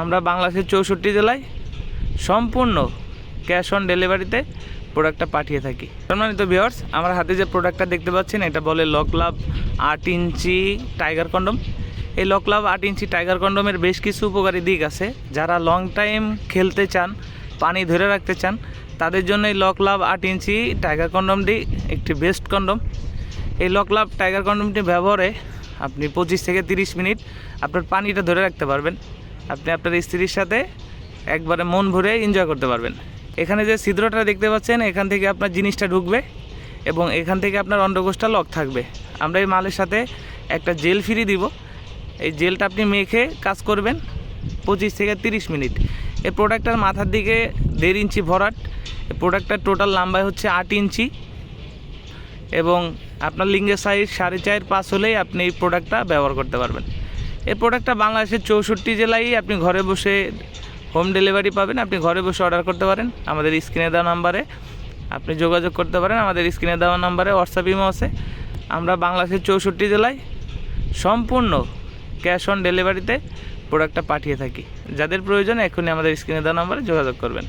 আমরা বাংলাদেশের চৌষট্টি জেলায় সম্পূর্ণ ক্যাশ অন ডেলিভারিতে প্রোডাক্টটা পাঠিয়ে থাকি। সম্মানিত ভিওর্স আমার হাতে যে প্রোডাক্টটা দেখতে পাচ্ছেন, এটা বলে লকলাভ আট ইঞ্চি টাইগার কন্ডম। এই লকলাভ আট ইঞ্চি টাইগার কন্ডমের বেশ কিছু উপকারী দিক আছে। যারা লং টাইম খেলতে চান, পানি ধরে রাখতে চান, তাদের জন্য এই লকলাভ আট ইঞ্চি টাইগার কন্ডমটি একটি বেস্ট কন্ডম। এই লকলাভ টাইগার কন্ডমটি ব্যবহারে আপনি পঁচিশ থেকে তিরিশ মিনিট আপনার পানিটা ধরে রাখতে পারবেন। আপনি আপনার স্ত্রীর সাথে একবারে মন ভরে এনজয় করতে পারবেন। এখানে যে ছিদ্রটা দেখতে পাচ্ছেন, এখান থেকে আপনার জিনিসটা ঢুকবে এবং এখান থেকে আপনার অন্ডকোষটা লক থাকবে। আমরা এই মালের সাথে একটা জেল ফ্রি দিব। এই জেলটা আপনি মেখে কাজ করবেন পঁচিশ থেকে তিরিশ মিনিট। এই প্রোডাক্টটার মাথার দিকে দেড় ইঞ্চি ভরাট। এই প্রোডাক্টটার টোটাল লম্বাই হচ্ছে আট ইঞ্চি এবং আপনার লিঙ্গের সাইজ সাড়ে চার পাঁচ হলেই আপনি এই প্রোডাক্টটা ব্যবহার করতে পারবেন। এই প্রোডাক্টটা বাংলাদেশের চৌষট্টি জেলায় আপনি ঘরে বসে হোম ডেলিভারি পাবেন। আপনি ঘরে বসে অর্ডার করতে পারেন। আমাদের স্ক্রিনে দেওয়া নাম্বারে আপনি যোগাযোগ করতে পারেন। আমাদের স্ক্রিনে দেওয়া নাম্বারে হোয়াটসঅ্যাপ ইমো আছে। আমরা বাংলাদেশের চৌষট্টি জেলায় সম্পূর্ণ ক্যাশ অন ডেলিভারিতে প্রোডাক্টটা পাঠিয়ে থাকি। যাদের প্রয়োজন এখনই আমাদের স্ক্রিনে দেওয়া নাম্বারে যোগাযোগ করবেন।